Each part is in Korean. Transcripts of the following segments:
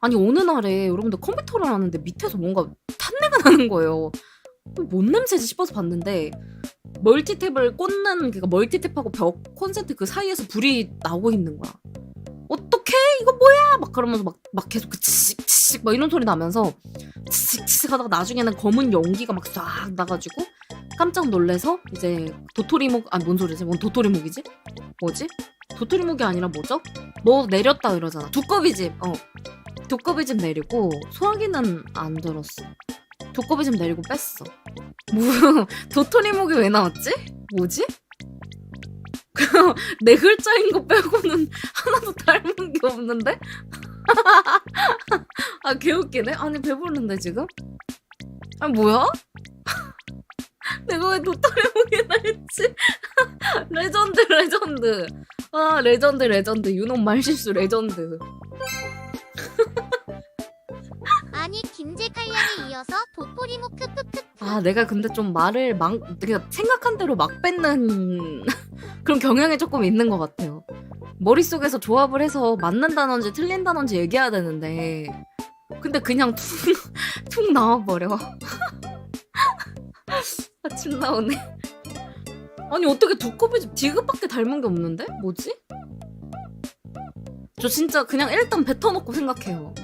아니 어느 날에 여러분들 컴퓨터를 하는데 밑에서 뭔가 탄내가 나는 거예요. 뭔 냄새지 싶어서 봤는데 멀티탭을 꽂는 그러니까 멀티탭하고 벽 콘센트 그 사이에서 불이 나오고 있는 거야. 어떡해? 이거 뭐야? 막 그러면서 막, 막 계속 그 치식 치식 막 이런 소리 나면서 치식 치식 하다가 나중에는 검은 연기가 막 싹 나가지고 깜짝 놀래서 이제 도토리묵 아 뭔 소리지? 뭔 도토리묵이지? 뭐지? 도토리묵이 아니라 뭐죠 너 내렸다. 이러잖아. 두꺼비집. 어 두꺼비집 내리고 소화기는 안 들었어 두꺼비집 내리고 뺐어 뭐 도토리묵이 왜 나왔지 뭐지 네 글자인 거 빼고는 하나도 닮은 게 없는데? 아 개웃기네. 아니 배부른데 지금? 아 뭐야? 내가 왜 도토리묵이나 했지? 레전드 레전드. 아 레전드 레전드. 유놈 말실수 레전드. 이어서 도토리묵 크크크 아 내가 근데 좀 말을 막 그냥 생각한 대로 막 뱉는 그런 경향이 조금 있는 것 같아요. 머릿속에서 조합을 해서 맞는다든지 틀린다든지 얘기해야 되는데 근데 그냥 툭, 툭 나와버려. 아침 나오네. 아니 어떻게 두꺼비집 디귿밖에 닮은 게 없는데? 뭐지? 저 진짜 그냥 일단 뱉어놓고 생각해요.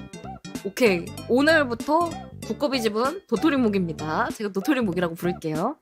오케이 오늘부터 두꺼비집은 도토리묵입니다. 제가 도토리묵이라고 부를게요.